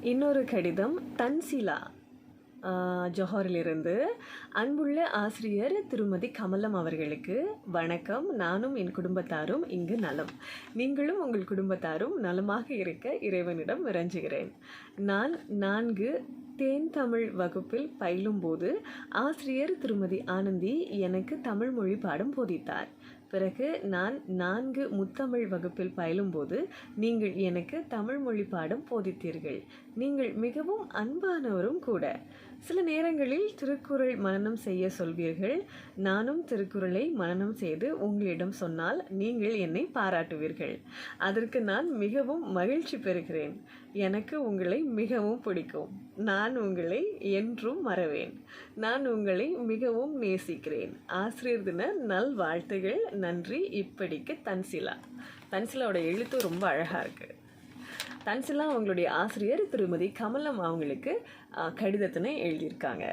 இன்னொரு கடிதம் தன்சிலா ஜொஹாரிலிருந்து. அன்புள்ள ஆசிரியர் திருமதி கமலம் அவர்களுக்கு வணக்கம். நானும் என் குடும்பத்தாரும் இங்கு நலம். நீங்களும் உங்கள் குடும்பத்தாரும் நலமாக இருக்க இறைவனிடம் விரஞ்சுகிறேன். நான் நான்கு தேன் தமிழ் வகுப்பில் பயிலும்போது ஆசிரியர் திருமதி ஆனந்தி எனக்கு தமிழ் மொழி பாடம் போதித்தார். பிறகு நான் நான்கு முத்தமிழ் வகுப்பில் பயிலும்போது நீங்கள் எனக்கு தமிழ் மொழி பாடம் போதித்தீர்கள். நீங்கள் மிகவும் அன்பானவரும் கூட. சில நேரங்களில் திருக்குறள் மனனம் செய்ய சொல்வீர்கள். நானும் திருக்குறளை மனனம் செய்து உங்களிடம் சொன்னால் நீங்கள் என்னை பாராட்டுவீர்கள். அதற்கு நான் மிகவும் மகிழ்ச்சி பெறுகிறேன். எனக்கு உங்களை மிகவும் பிடிக்கும். நான் உங்களை என்றும் மறவேன். நான் உங்களை மிகவும் நேசிக்கிறேன். ஆசிரியர் தின நல் வாழ்த்துகள். நன்றி. இப்படிக்கு தன்சிலா. தன்சிலாவோட எழுத்து ரொம்ப அழகாக இருக்குது தன்சிலா அவங்களுடைய ஆசிரியர் திருமதி கமலம் அவங்களுக்கு கடிதத்தினை எழுதியிருக்காங்க.